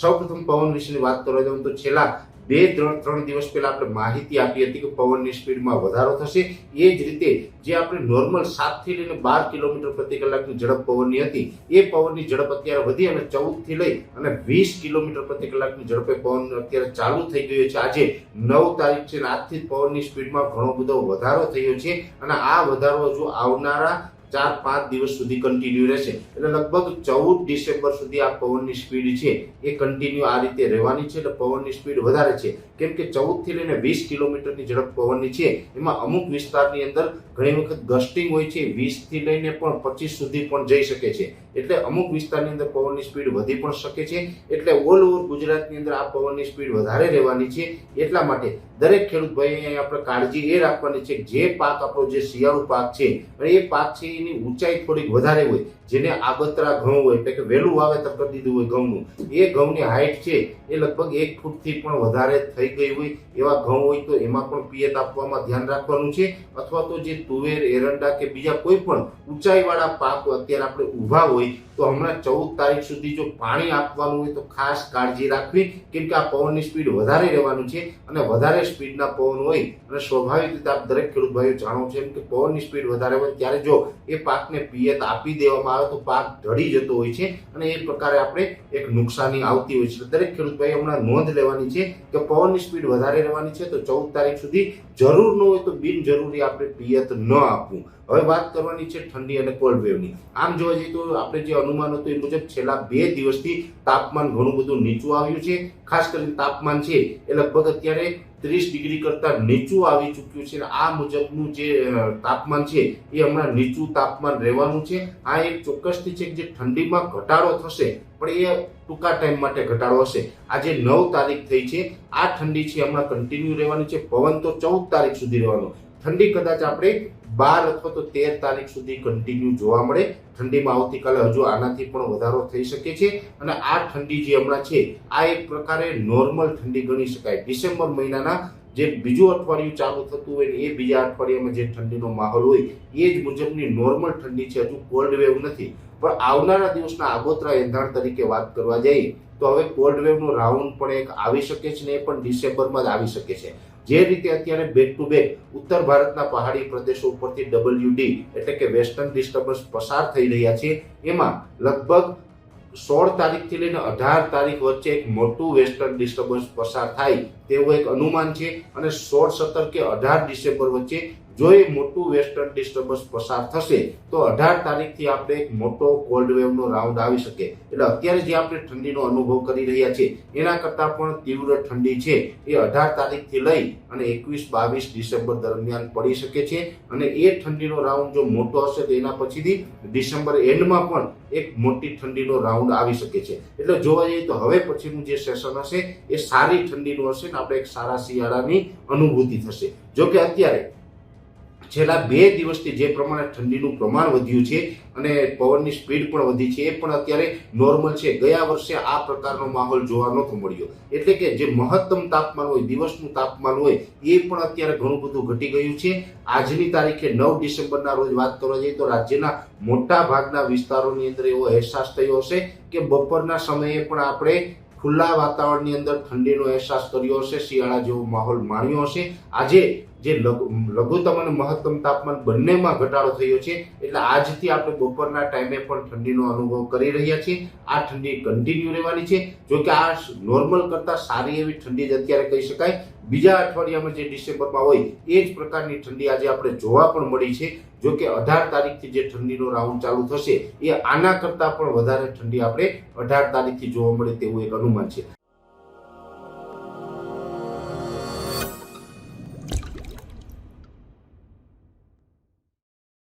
સૌપ્રથમ પવન વિશેની વાત કરવા જાઉં તો છેલ્લા બે, ત્રણ ત્રણ દિવસ પહેલા આપણે માહિતી આપી હતી કે પવનની સ્પીડમાં વધારો થશે. એ જ રીતે જે આપણે નોર્મલ સાતથી લઈને બાર કિલોમીટર પ્રતિ કલાકની ઝડપ પવનની હતી, એ પવનની ઝડપ અત્યારે વધી અને ચૌદથી લઈ અને વીસ કિલોમીટર પ્રતિ કલાકની ઝડપે પવન અત્યારે ચાલુ થઈ ગયો છે. આજે નવ તારીખ છે અને આજથી પવનની સ્પીડમાં ઘણો બધો વધારો થયો છે અને આ વધારો જો આવનારા ચાર પાંચ દિવસ સુધી કન્ટિન્યુ રહેશે. એટલે લગભગ ચૌદ ડિસેમ્બર સુધી આ પવનની સ્પીડ છે એ કન્ટિન્યુ આ રીતે રહેવાની છે એટલે પવનની સ્પીડ વધારે છે. કેમ કે ચૌદથી લઈને વીસ કિલોમીટરની ઝડપ પવનની છે. એમાં અમુક વિસ્તારની અંદર ઘણી વખત ગસ્ટિંગ હોય છે. વીસથી લઈને પણ પચીસ સુધી પણ જઈ શકે છે. એટલે અમુક વિસ્તારની અંદર પવનની સ્પીડ વધી પણ શકે છે. એટલે ઓલ ઓવર ગુજરાતની અંદર આ પવનની સ્પીડ વધારે રહેવાની છે. એટલા માટે દરેક ખેડૂત ભાઈ આપણે કાળજી એ રાખવાની છે જે પાક આપણો જે શિયાળુ પાક છે એ પાક છે એની ઊંચાઈ થોડીક વધારે હોય જેને આગતરા ઘઉં હોય, એટલે કે વહેલું વાવેતર કરી દીધું હોય ઘઉંનું, એ ઘઉંની હાઈટ છે, એ લગભગ એક ફૂટથી પણ વધારે થઈ ગઈ હોય એવા ઘઉં હોય તો એમાં પણ પિયત આપવામાં ધ્યાન રાખવાનું છે. અથવા તો જે તુવેર, એરંડા કે બીજા કોઈ પણ ઊંચાઈવાળા પાક અત્યારે આપણે ઊભા હોય, તો હમણાં ચૌદ તારીખ સુધી જો પાણી આપવાનું હોય તો ખાસ કાળજી રાખવી, કેમ કે આ પવનની સ્પીડ વધારે રહેવાનું છે અને વધારે સ્પીડના પવન હોય અને સ્વાભાવિક રીતે આપ દરેક ખેડૂત ભાઈઓ જાણો છો એમ કે પવનની સ્પીડ વધારે હોય ત્યારે જો એ પાકને પિયત આપી દેવામાં આવે તો પાક ઢળી જતો હોય છે અને એ પ્રકારે આપણે એક નુકસાની આવતી હોય છે. દરેક ખેડૂત ભાઈ હમણાં નોંધ લેવાની છે કે પવનની સ્પીડ વધારે રહેવાની છે તો ચૌદ તારીખ સુધી જરૂર ન હોય તો બિનજરૂરી આપણે પિયત ન આપવું. હવે વાત કરવાની છે ઠંડી અને કોલ્ડ વેવની આમ જોવા જઈએ તો આપણે જે અનુમાન હતું એ મુજબ છેલ્લા બે દિવસથી તાપમાન ઘણું બધું નીચું આવ્યું છે. ખાસ કરીને તાપમાન છે એ લગભગ અત્યારે ત્રીસ ડિગ્રી કરતા નીચું આવી ચૂક્યું છે. આ મુજબનું જે તાપમાન છે એ હમણાં નીચું તાપમાન રહેવાનું છે. આ એક ચોક્કસથી છે કે જે ઠંડીમાં ઘટાડો થશે, પણ એ ટૂંકા ટાઈમ માટે ઘટાડો હશે. આજે નવ તારીખ થઈ છે. આ ઠંડી છે હમણાં કન્ટિન્યુ રહેવાની છે. પવન તો ચૌદ તારીખ સુધી રહેવાનો. ઠંડી કદાચ આપણે બાર અથવા તો તેર તારીખ સુધી કન્ટિન્યુ જોવા મળે. ઠંડીમાં આવતીકાલે હજુ આનાથી પણ વધારો થઈ શકે છે. અને આ ઠંડી જે હમણાં છે, આ એક પ્રકારે નોર્મલ ઠંડી ગણી શકાય. ડિસેમ્બર મહિનાના જે બીજું અઠવાડિયું ચાલુ થતું હોય ને એ બીજા અઠવાડિયામાં જે ઠંડીનો માહોલ હોય, એ જ મુજબની નોર્મલ ઠંડી છે. હજુ કોલ્ડ વેવ નથી. પણ આવનારા દિવસના આગોતરા એંધાણ તરીકે વાત કરવા જઈએ, તો હવે કોલ્ડ વેવનો રાઉન્ડ પણ એક આવી શકે છે ને એ પણ ડિસેમ્બરમાં જ આવી શકે છે. જે રીતે અત્યારે બેક ટુ બેક ઉત્તર ભારતના પહાડી પ્રદેશો ઉપરથી ડબલ્યુડી એટલે કે વેસ્ટર્ન ડિસ્ટર્બન્સ પસાર થઈ રહ્યા છે. એમાં લગભગ સોળ તારીખથી લઈને અઢાર તારીખ વચ્ચે એક મોટું વેસ્ટર્ન ડિસ્ટર્બન્સ પસાર થાય તેવું એક અનુમાન છે. અને સોળ સત્તર કે અઢાર ડિસેમ્બર વચ્ચે જો એ મોટું વેસ્ટર્ન ડિસ્ટર્બન્સ પસાર થશે, તો અઢાર તારીખથી આપણે એક મોટો કોલ્ડ વેવનો રાઉન્ડ આવી શકે. એટલે અત્યારે જે આપણે ઠંડીનો અનુભવ કરી રહ્યા છીએ, એના કરતાં પણ તીવ્ર ઠંડી છે એ અઢાર તારીખથી લઈ અને એકવીસ, બાવીસ ડિસેમ્બર દરમિયાન પડી શકે છે. અને એ ઠંડીનો રાઉન્ડ જો મોટો હશે, તો એના પછીથી ડિસેમ્બર એન્ડમાં પણ એક મોટી ઠંડીનો રાઉન્ડ આવી શકે છે. એટલે જોવા જઈએ તો હવે પછીનું જે સેશન હશે, એ સારી ઠંડીનું હશે ને આપણે એક સારા શિયાળાની અનુભૂતિ થશે. જો કે અત્યારે છેલ્લા બે દિવસથી જે પ્રમાણે ઠંડીનું પ્રમાણ વધ્યું છે અને પવનની સ્પીડ પણ વધી છે, એ પણ અત્યારે નોર્મલ છે. ગયા વર્ષે આ પ્રકારનો માહોલ જોવા નહોતો મળ્યો. એટલે કે જે મહત્તમ તાપમાન હોય, દિવસનું તાપમાન હોય, એ પણ અત્યારે ઘણું બધું ઘટી ગયું છે. આજની તારીખે નવ ડિસેમ્બરના રોજ વાત કરવા જઈએ તો રાજ્યના મોટા ભાગના વિસ્તારોની અંદર એવો અહેસાસ થયો હશે કે બપોરના સમયે પણ આપણે ખુલ્લા વાતાવરણની અંદર ઠંડીનો અહેસાસ કર્યો હશે, શિયાળા જેવો માહોલ માણ્યો હશે. આજે જે લઘુ, લઘુત્તમ અને મહત્તમ તાપમાન બંનેમાં ઘટાડો થયો છે, એટલે આજથી આપણે બપોરના ટાઈમે પણ ઠંડીનો અનુભવ કરી રહ્યા છીએ. આ ઠંડી કન્ટિન્યુ રહેવાની છે. જો કે આ નોર્મલ કરતાં સારી એવી ઠંડી જ અત્યારે કહી શકાય. બીજા અઠવાડિયામાં જે ડિસેમ્બરમાં હોય, એ જ પ્રકારની ઠંડી આજે આપણે જોવા પણ મળી છે. જો કે અઢાર તારીખથી જે ઠંડીનો રાઉન્ડ ચાલુ થશે, એ આના કરતાં પણ વધારે ઠંડી આપણે અઢાર તારીખથી જોવા મળે તેવું એક અનુમાન છે.